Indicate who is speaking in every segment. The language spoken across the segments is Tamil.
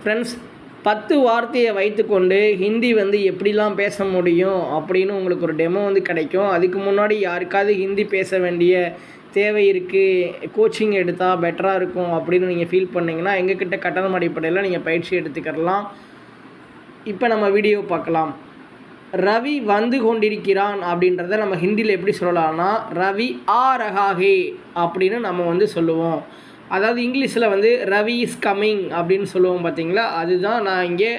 Speaker 1: ஃப்ரெண்ட்ஸ் பத்து வார்த்தையை வைத்துக்கொண்டு ஹிந்தி வந்து எப்படிலாம் பேச முடியும் அப்படின்னு உங்களுக்கு ஒரு டெமோ வந்து கிடைக்கும். அதுக்கு முன்னாடி யாருக்காவது ஹிந்தி பேச வேண்டிய தேவை இருக்குது கோச்சிங் எடுத்தால் பெட்டராக இருக்கும் அப்படின்னு நீங்கள் ஃபீல் பண்ணிங்கன்னா எங்ககிட்ட கட்டணம் அடிப்படையில் நீங்கள் பயிற்சி எடுத்துக்கலாம். இப்போ நம்ம வீடியோ பார்க்கலாம். ரவி வந்து கொண்டிருக்கிறான் அப்படின்றத நம்ம ஹிந்தியில் எப்படி சொல்லலாம்னா ரவி ஆ ரகாகே அப்படின்னு நம்ம வந்து சொல்லுவோம். அதாவது இங்கிலீஷில் வந்து ரவி இஸ் கம்மிங் அப்படின்னு சொல்லுவோம் பார்த்தீங்களா? அதுதான் நான் இங்கே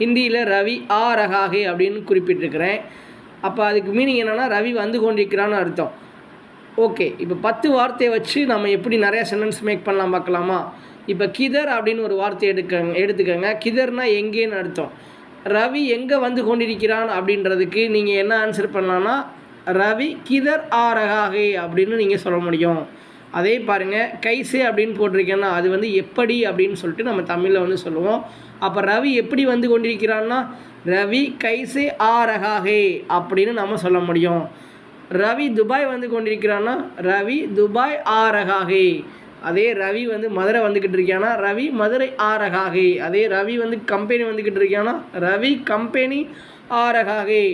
Speaker 1: ஹிந்தியில் ரவி ஆ ரகாகே அப்படின்னு குறிப்பிட்டிருக்கிறேன். அப்போ அதுக்கு மீனிங் என்னென்னா ரவி வந்து கொண்டிருக்கிறான்னு அர்த்தம். ஓகே இப்போ பத்து வார்த்தையை வச்சு நம்ம எப்படி நிறைய சென்டென்ஸ் மேக் பண்ணலாம் பார்க்கலாமா? இப்போ கிதர் அப்படின்னு ஒரு வார்த்தை எடுக்க எடுத்துக்கோங்க. கிதர்னா எங்கேன்னு அர்த்தம். ரவி எங்கே வந்து கொண்டிருக்கிறான் அப்படின்றதுக்கு நீங்கள் என்ன ஆன்சர் பண்ணலான்னா ரவி கிதர் ஆரகாகே அப்படின்னு நீங்கள் சொல்ல முடியும். அதே பாருங்கள் கைசே அப்படின்னு போட்டிருக்கேன்னா அது வந்து எப்படி அப்படின்னு சொல்லிட்டு நம்ம தமிழில் வந்து சொல்லுவோம். அப்போ ரவி எப்படி வந்து கொண்டிருக்கிறான்னா ரவி கைசே ஆரகாகே அப்படின்னு நம்ம சொல்ல முடியும். ரவி துபாய் வந்து கொண்டிருக்கிறான்னா ரவி துபாய் ஆரகாகே அதே ரவி வந்து மதுரை வந்துக்கிட்டு இருக்கானா ரவி மதுரை ஆரகாகே அதே ரவி வந்து கம்பெனி வந்துக்கிட்டு இருக்கானா ரவி கம்பெனி ஆரகாகே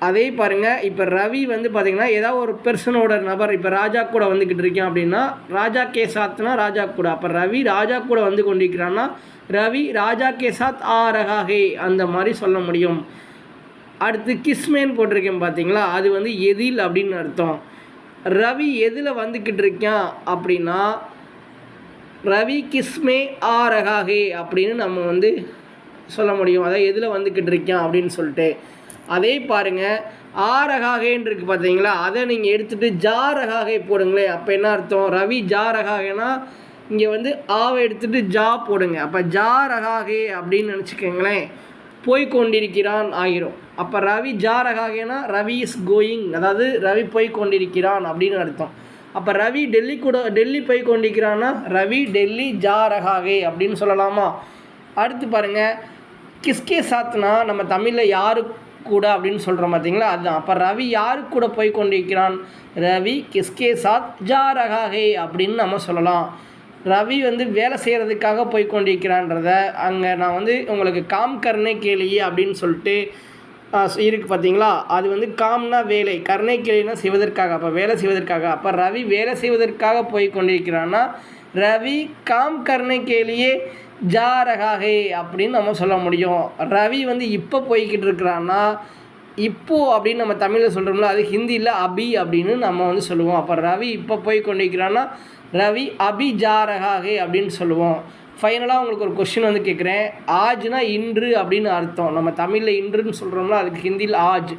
Speaker 1: அதே பாருங்கள் இப்போ ரவி வந்து பார்த்திங்கன்னா ஏதாவது ஒரு பெர்சனோட நபர் இப்போ ராஜா கூட வந்துக்கிட்டு இருக்கேன் அப்படின்னா ராஜா கே சாத்னா ராஜா கூட. அப்போ ரவி ராஜா கூட வந்து கொண்டிருக்கிறான்னா ரவி ராஜா கே சாத் ஆரகாகே அந்த மாதிரி சொல்ல முடியும். அடுத்து கிஸ்மேன் போட்டிருக்கேன் பார்த்தீங்களா அது வந்து எதில் அப்படின்னு அர்த்தம். ரவி எதில் வந்துக்கிட்டு இருக்கேன் அப்படின்னா ரவி கிஸ்மே ஆரகாகே அப்படின்னு நம்ம வந்து சொல்ல முடியும். அதாவது எதில் வந்துக்கிட்டு இருக்கேன் அப்படின்னு சொல்லிட்டு. அதே பாருங்கள் ஆரகாகேன்னு இருக்குது பார்த்தீங்களா? அதை நீங்கள் எடுத்துகிட்டு ஜாரகாகே போடுங்களேன். அப்போ என்ன அர்த்தம்? ரவி ஜாரகாகேனா இங்கே வந்து ஆவை எடுத்துகிட்டு ஜா போடுங்க. அப்போ ஜாரகாகே அப்படின்னு நினச்சிக்கோங்களேன். போய் கொண்டிருக்கிறான் ஆகிரும் அப்போ ரவி ஜாரகாகேனா ரவி இஸ் கோயிங் அதாவது ரவி போய் கொண்டிருக்கிறான் அப்படின்னு அர்த்தம். அப்போ ரவி டெல்லி கூட டெல்லி போய் கொண்டிருக்கிறான்னா ரவி டெல்லி ஜாரகாகே அப்படின்னு சொல்லலாமா? அடுத்து பாருங்கள் கிஸ்கே சாத்னா நம்ம தமிழில் யாரு கூட அப்படின்னு சொல்கிறோம் பார்த்தீங்களா அதுதான். அப்போ ரவி யாரு கூட போய் கொண்டிருக்கிறான்? ரவி கிஸ்கே சாத் ஜாரகாகே அப்படின்னு நம்ம சொல்லலாம். ரவி வந்து வேலை செய்கிறதுக்காக போய் கொண்டிருக்கிறான்றத அங்கே நான் வந்து உங்களுக்கு காம் கர்ணே கேளியே அப்படின்னு சொல்லிட்டு இருக்குது பார்த்தீங்களா அது வந்து காம்னா வேலை. கருணை கேளினா செய்வதற்காக. அப்போ வேலை செய்வதற்காக. அப்போ ரவி வேலை செய்வதற்காக போய் கொண்டிருக்கிறான்னா ரவி காம் கருணை கேளியே ஜாரகாகே அப்படின்னு நம்ம சொல்ல முடியும். ரவி வந்து இப்போ போய்கிட்டு இருக்கிறான்னா இப்போ அப்படின்னு நம்ம தமிழில் சொல்கிறோம்ல அது ஹிந்தியில் அபி அப்படின்னு நம்ம வந்து சொல்லுவோம். அப்போ ரவி இப்போ போய் கொண்டிருக்கிறான்னா ரவி அபி ஜாரகாகே அப்படின்னு சொல்லுவோம். ஃபைனலாக உங்களுக்கு ஒரு கொஷின் வந்து கேட்குறேன் ஆஜ்னா இன்று அப்படின்னு அர்த்தம். நம்ம தமிழில் இன்றுன்னு சொல்கிறோம்ல அதுக்கு ஹிந்தியில் ஆஜ்.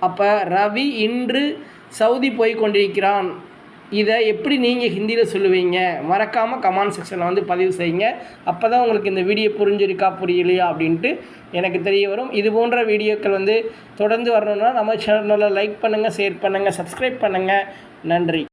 Speaker 1: அப்போ ரவி இன்று சவுதி போய் கொண்டிருக்கிறான். இதை எப்படி நீங்கள் ஹிந்தியில் சொல்லுவீங்க? மறக்காமல் கமெண்ட் செக்ஷனில் வந்து பதிவு செய்யுங்க. அப்போ தான் உங்களுக்கு இந்த வீடியோ புரிஞ்சிருக்கா புரியலையா அப்படின்ட்டு எனக்கு தெரிய வரும். இது போன்ற வீடியோக்கள் வந்து தொடர்ந்து வரணுன்னா நம்ம சேனலில் லைக் பண்ணுங்கள் ஷேர் பண்ணுங்கள் சப்ஸ்கிரைப் பண்ணுங்கள் நன்றி.